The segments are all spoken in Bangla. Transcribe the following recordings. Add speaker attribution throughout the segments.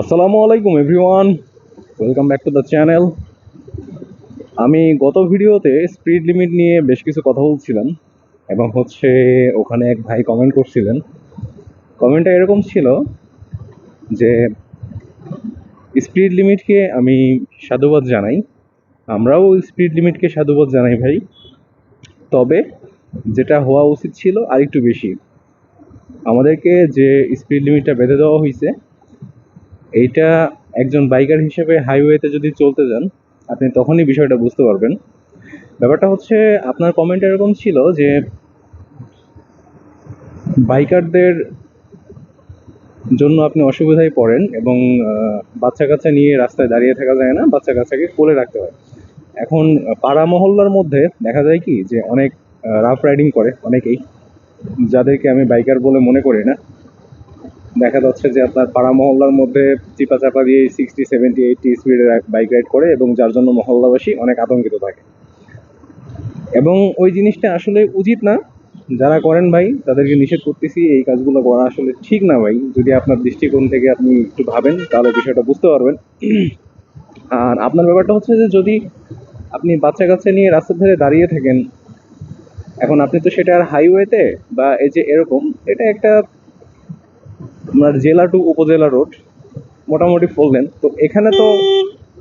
Speaker 1: আসসালামু আলাইকুম, everyone. Welcome back to the channel আমি গত ভিডিওতে স্পিড লিমিট নিয়ে বেশ কিছু কথা বলছিলাম এবং হচ্ছে ওখানে এক ভাই কমেন্ট করছিলেন। কমেন্টটা এরকম ছিল যে স্পিড লিমিটকে আমি সাধুবাদ জানাই। আমরাও স্পিড লিমিটকে সাধুবাদ জানাই ভাই। তবে যেটা হওয়া উচিত ছিল আরেকটু বেশি। আমাদেরকে যে স্পিড লিমিটটা বেঁধে দেওয়া হয়েছে এইটা একজন বাইকার হিসেবে হাইওয়েতে যদি চলতে যান, আপনি তখনই বিষয়টা বুঝতে পারবেন। ব্যাপারটা হচ্ছে, আপনার কমেন্ট এরকম ছিল যে বাইকারদের জন্য আপনি অসুবিধায় পড়েন এবং বাচ্চা কাচ্চা নিয়ে রাস্তায় দাঁড়িয়ে থাকা যায় না, বাচ্চা কাচ্চাকে কোলে রাখতে হয়। এখন পাড়া মহল্লার মধ্যে দেখা যায় কি যে অনেক রাফ রাইডিং করে অনেকেই, যাদেরকে আমি বাইকার বলে মনে করি না। দেখা যাচ্ছে যে আপনার পাড়া মহল্লার মধ্যে চিপা চাপা দিয়ে সিক্সটি সেভেন্টি এইটটি স্পিডে বাইক রাইড করে এবং যার জন্য মহল্লাবাসী অনেক আতঙ্কিত থাকে। এবং ওই জিনিসটা আসলে উচিত না। যারা করেন ভাই, তাদেরকে নিষেধ করতেছি, এই কাজগুলো করা আসলে ঠিক না ভাই। যদি আপনার দৃষ্টিকোণ থেকে আপনি একটু ভাবেন, তাহলে বিষয়টা বুঝতে পারবেন। আর আপনার ব্যাপারটা হচ্ছে যে যদি আপনি বাচ্চা কাচ্চা নিয়ে রাস্তার ধারে দাঁড়িয়ে থাকেন, এখন আপনি তো সেটা আর হাইওয়েতে বা এই যে এরকম, এটা একটা আপনার জেলা টু উপজেলা রোড মোটামুটি ফোর তো এখানে তো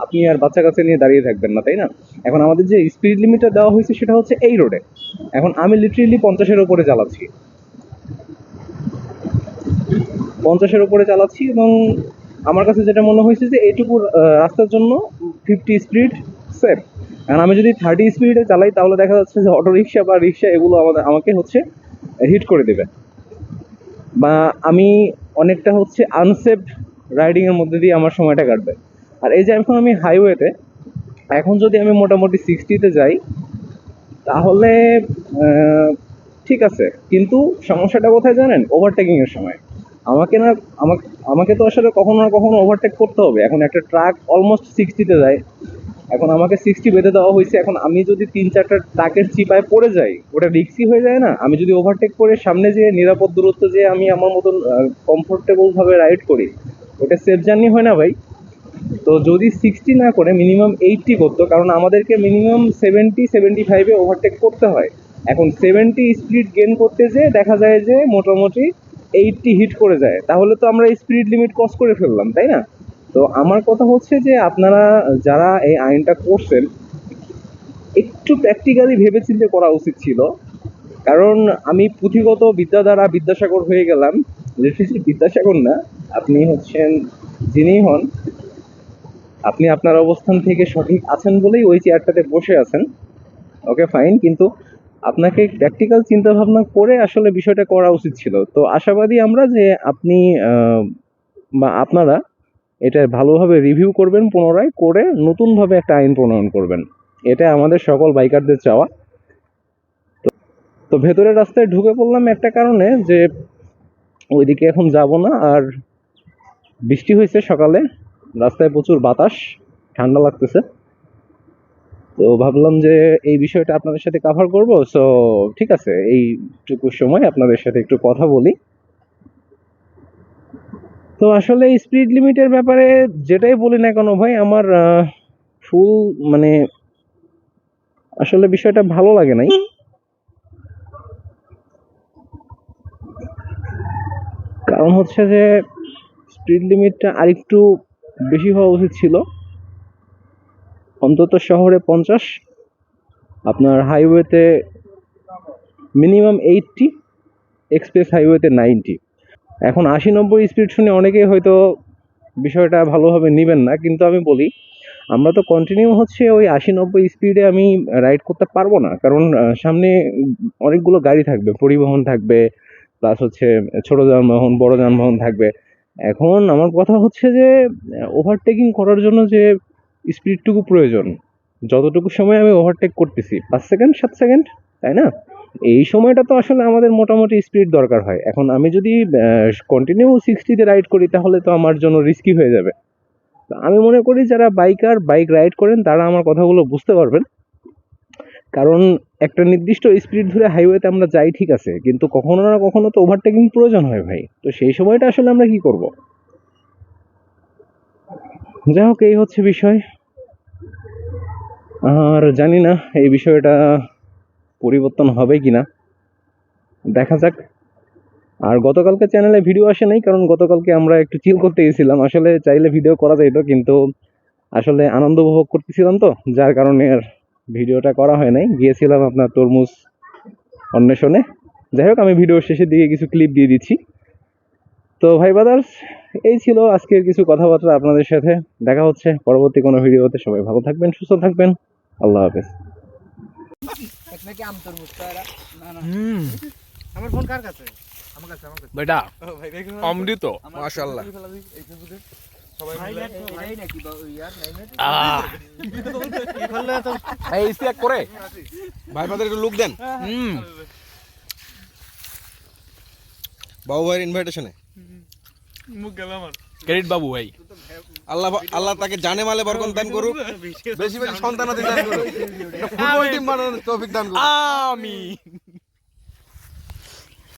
Speaker 1: আপনি আর বাচ্চা কাচ্চা নিয়ে দাঁড়িয়ে থাকবেন না, তাই না? এখন আমাদের যে স্পিড লিমিটটা দেওয়া হয়েছে সেটা হচ্ছে এই রোডে এখন আমি লিটারেলি পঞ্চাশের উপরে চালাচ্ছি। পঞ্চাশের উপরে চালাচ্ছি এবং আমার কাছে যেটা মনে হয়েছে যে এইটুকু রাস্তার জন্য ফিফটি স্পিড সেফ কারণ আমি যদি থার্টি স্পিডে চালাই, তাহলে দেখা যাচ্ছে যে অটো রিক্সা বা রিক্সা এগুলো আমাদের, আমাকে হচ্ছে হিট করে দেবে। বা আমি অনেকটা হচ্ছে আনসেফ রাইডিংয়ের মধ্যে দিয়ে আমার সময়টা কাটবে। আর এই যে এখন আমি হাইওয়েতে এখন যদি আমি মোটামুটি সিক্সটিতে যাই, তাহলে ঠিক আছে। কিন্তু সমস্যাটা কোথায় জানেন? ওভারটেকিংয়ের সময়। আমাকে না, আমাকে আমাকে তো আসলে কখনো না কখনো ওভারটেক করতে হবে। এখন একটা ট্রাক অলমোস্ট সিক্সটিতে যায় এখন আমাকে সিক্সটি বেঁধে দেওয়া হয়েছে, এখন আমি যদি তিন চারটা ট্রাকের চিপায় পড়ে যাই, ওটা রিক্সি হয়ে যায় না? আমি যদি ওভারটেক করে সামনে যেয়ে নিরাপদ দূরত্ব যে আমি আমার মতন কমফোর্টেবল ভাবে রাইড করি, ওটা সেফ জার্নি হয় না ভাই? তো যদি সিক্সটি না করে মিনিমাম এইটটি করতো, কারণ আমাদেরকে মিনিমাম সেভেন্টি সেভেন্টি ফাইভে ওভারটেক করতে হয়। এখন সেভেন্টি স্পিড গেন করতে যেয়ে দেখা যায় যে মোটামুটি এইটটি হিট করে যায়। তাহলে তো আমরা স্পিড লিমিট ক্রস করে ফেললাম, তাই না? তো আমার কথা হচ্ছে যে আপনারা যারা এই আইনটা করছেন, একটু প্র্যাকটিক্যালি ভেবেচিন্তে করা উচিত ছিল। কারণ আমি পুঁথিগত বিদ্যা দ্বারা বিদ্যাসাগর হয়ে গেলাম। লিটারেলি বিদ্যাসাগর না, আপনি হচ্ছেন যিনি হন, আপনি আপনার অবস্থান থেকে সঠিক আছেন বলেই ওই চেয়ারটাতে বসে আছেন। ওকে ফাইন কিন্তু আপনাকে প্র্যাকটিক্যাল চিন্তাভাবনা করে আসলে বিষয়টা করা উচিত ছিল। তো আশাবাদী আমরা যে আপনি বা আপনারা এটা ভালোভাবে রিভিউ করবেন পুনরায় করে নতুনভাবে একটা আইন প্রণয়ন করবেন। এটা আমাদের সকল বাইকারদের চাওয়া। তো- ভেতরের রাস্তায় ঢুকে পড়লাম একটা কারণে যে ওইদিকে এখন যাব না আর বৃষ্টি হয়েছে সকালে। রাস্তায় প্রচুর বাতাস, ঠান্ডা লাগতেছে। তো ভাবলাম যে এই বিষয়টা আপনাদের সাথে কাভার করব। সো ঠিক আছে, এইটুকু সময় আপনাদের সাথে একটু কথা বলি। তো আসলে স্পিড লিমিটের ব্যাপারে যেটাই বলি না কেন ভাই, আমার ফুল মানে আসলে বিষয়টা ভালো লাগে নাই। কারণ হচ্ছে যে স্পিড লিমিটটা আরেকটু বেশি হওয়া উচিত ছিল। অন্তত শহরে পঞ্চাশ, আপনার হাইওয়েতে মিনিমাম এইটটি এক্সপ্রেস হাইওয়েতে নাইনটি এখন আশি নব্বই স্পিড শুনে অনেকেই হয়তো বিষয়টা ভালোভাবে নেবেন না, কিন্তু আমি বলি, আমরা তো কন্টিনিউ হচ্ছে ওই আশি নব্বই স্পিডে আমি রাইড করতে পারব না, কারণ সামনে অনেকগুলো গাড়ি থাকবে, পরিবহন থাকবে প্লাস হচ্ছে ছোট যানবাহন, বড় যানবাহন থাকবে। এখন আমার কথা হচ্ছে যে ওভারটেকিং করার জন্য যে স্পিডটুকু প্রয়োজন, যতটুকু সময় আমি ওভারটেক করতেছি, পাঁচ সেকেন্ড সাত সেকেন্ড তাই না? এই সময়টা তো আসলে আমাদের মোটামুটি স্পিড দরকার হয়। এখন আমি যদি কন্টিনিউ সিক্সটিতে রাইড করি, তাহলে তো আমার জন্য রিস্কি হয়ে যাবে। আমি মনে করি যারা বাইকার বাইক রাইড করেন, তারা আমার কথাগুলো বুঝতে পারবেন। কারণ একটা নির্দিষ্ট স্পিড ধরে হাইওয়েতে আমরা যাই, ঠিক আছে। কিন্তু কখনো না কখনো তো ওভারটেকিং প্রয়োজন হয় ভাই। তো সেই সময়টা আসলে আমরা কি করব? যাই হোক, এই হচ্ছে বিষয়। আর জানি না, এই বিষয়টা পরিবর্তন হবে কি না দেখা যাক। আর গতকালকে চ্যানেলে ভিডিও আসে নাই, কারণ গতকালকে আমরা একটু চিল করতে গেছিলাম। আসলে চাইলে ভিডিও করা যাইতো, কিন্তু আসলে আনন্দ উপভোগ করতেছিলাম তো, যার কারণে আর ভিডিওটা করা হয় নাই। গিয়েছিলাম আপনার তরমুজ অন্বেষণে। যাই হোক, আমি ভিডিও শেষের দিকে কিছু ক্লিপ দিয়ে দিচ্ছি। তো ভাই ব্রাদার্স এই ছিল আজকের কিছু কথাবার্তা আপনাদের সাথে। দেখা হচ্ছে পরবর্তী কোনো ভিডিওতে সবাই ভালো থাকবেন, সুস্থ থাকবেন। আল্লাহ হাফেজ।
Speaker 2: নাকি আম তরমুজ তো না না।
Speaker 3: আমার ফোন কার কাছে? আমার কাছে আমার কাছে।
Speaker 4: বেটা অমৃত মাশাআল্লাহ। বাবু ভাইয়ের ইনভাইটেশনে
Speaker 3: মুখ গেল আমার।
Speaker 4: ক্রেডিট বাবু ভাই। আল্লাহ আল্লাহ তাকে জানে মালে বরকত দান করুক। বেশি বেশি সন্তানাদি দান করুক। ফুটবল টিম বানানোর তৌফিক দান করুক। আমিন।